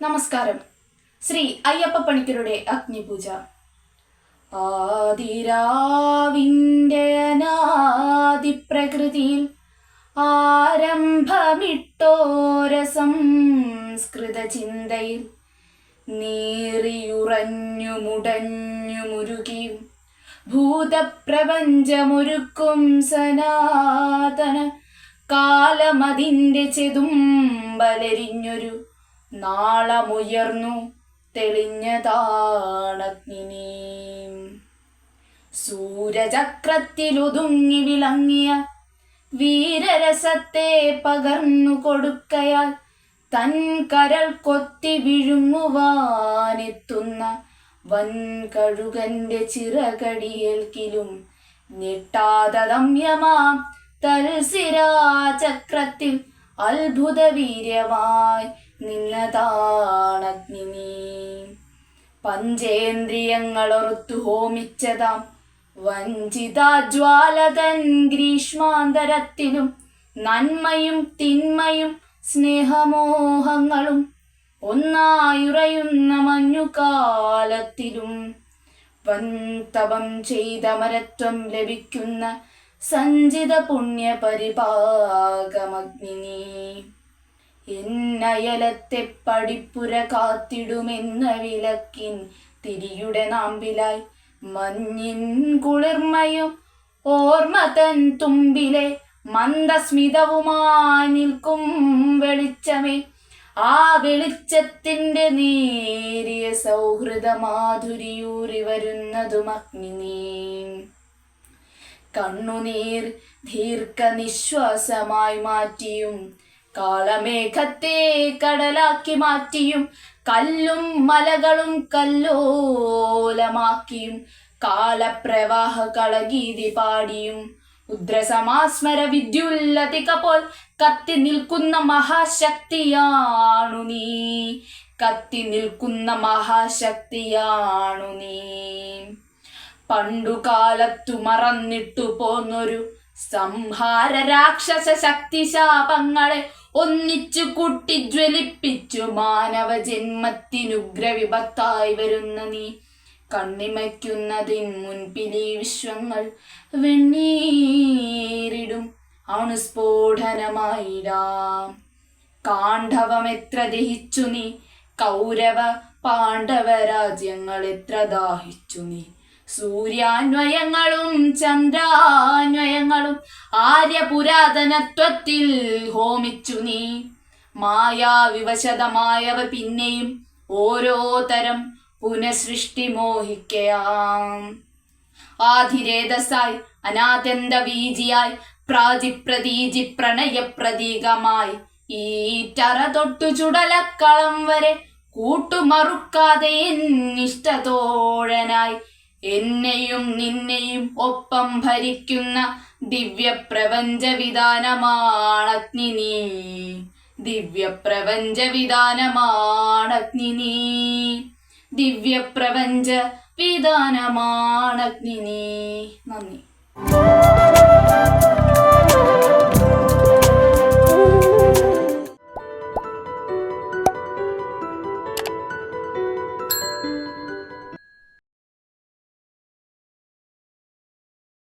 നമസ്കാരം. ശ്രീ അയ്യപ്പ പണിക്കരുടെ അഗ്നിപൂജ. ആതിരാവിന്റെ അനാദിപ്രകൃതിയിൽ ആരംഭമിട്ടോര സംസ്കൃത ചിന്തയിൽ നീറിയുറഞ്ഞു മുടഞ്ഞു മുരുകിയും ഭൂതപ്രപഞ്ചമൊരുക്കും സനാതന കാലമതിന്റെ ചെതുമ്പലരിഞ്ഞൊരു നാളമുയർന്നു തെളിഞ്ഞതാണഗ്നി സൂരചക്രത്തിലൊതുങ്ങി വിളങ്ങിയ വീരരസത്തെ പകർന്നു കൊടുക്കയാൽ തൻ കരൽ കൊത്തി വിഴുങ്ങുവാനെത്തുന്ന വൻകഴുകന്റെ ചിറകടിയേൽക്കിലും ഞെട്ടാതമ്യമാം തൽസിരാചക്രത്തിൽ അത്ഭുത വീര്യമായി നിന്നതാണഗ്നി പഞ്ചേന്ദ്രിയങ്ങളൊറുത്തു ഹോമിച്ചതാം. വഞ്ചിതാജ്വാലതൻ ഗ്രീഷ്മാന്തരത്തിലും നന്മയും തിന്മയും സ്നേഹമോഹങ്ങളും ഒന്നായുറയുന്ന മഞ്ഞുകാലത്തിലും വൻതപം ചെയ്ത മരത്വം ലഭിക്കുന്ന സഞ്ചിത പുണ്യ പരിപാകമഗ്നി എന്നയലത്തെ പടിപ്പുര കാത്തിടുമെന്ന വിളക്കിൻ തിരിയുടെ നാമ്പിലായി മഞ്ഞിൻ കുളിർമയും ഓർമ്മ തൻ തുമ്പിലെ മന്ദസ്മിതവുമായി നിൽക്കും വെളിച്ചമേ. ആ വെളിച്ചത്തിന്റെ നേരിയ സൗഹൃദ മാധുരിയൂറി വരുന്നതും അഗ്നി കണ്ണുനീർ ദീർഘനിശ്വാസമായി മാറ്റിയും കാളമേഘത്തെ കടലാക്കി മാറ്റിയും കല്ലും മലകളും കല്ലോലമാക്കിയും കാലപ്രവാഹ കളഗീതി പാടിയും. ഉദ്രസമാസ്മര വിദ്യുല്ലതിക പോൽ കത്തി നിൽക്കുന്ന മഹാശക്തിയാണു നീ. കത്തി നിൽക്കുന്ന മഹാശക്തിയാണു നീ. പണ്ടുകാലത്തു മറന്നിട്ടു പോന്നൊരു സംഹാര രാക്ഷസ ശക്തി ശാപങ്ങളെ ഒന്നിച്ചു കൂട്ടി ജ്വലിപ്പിച്ചു മാനവ ജന്മത്തിനുഗ്രവിപത്തായി വരുന്ന നീ. കണ്ണിമയ്ക്കുന്നതിൻ മുൻപിലെ വിശ്വങ്ങൾ വെണ്ണീരിടും. അണുസ്ഫോടനമായിടാം. കാണ്ഡവം എത്ര ദഹിച്ചു നീ. കൗരവ പാണ്ഡവ രാജ്യങ്ങൾ എത്ര ദാഹിച്ചു നീ. സൂര്യാന്വയങ്ങളും ചന്ദ്രാന്വയങ്ങളും ആര്യപുരാതനത്വത്തിൽ ഹോമിച്ചു നീ. മായാവിവശതമായവ പിന്നെയും ഓരോ തരം പുനഃസൃഷ്ടി മോഹിക്കയാം. ആധിരേതസായി അനാഥന്ത വീജിയായി പ്രാതിപ്രതീജി പ്രണയ പ്രതീകമായി ഈ ടറ തൊട്ടു ചുടലക്കളം വരെ കൂട്ടുമറുക്കാതെ എന്നിഷ്ടതോഴനായി എന്നെയും നിന്നെയും ഒപ്പം ഭരിക്കുന്ന ദിവ്യപ്രപഞ്ച വിധാനമാണഗ്നി നീ. വിധാനമാണഗ്നി നീ. ദിവ്യപ്രപഞ്ച വിധാനമാണഗ്നി നീ. നന്ദി.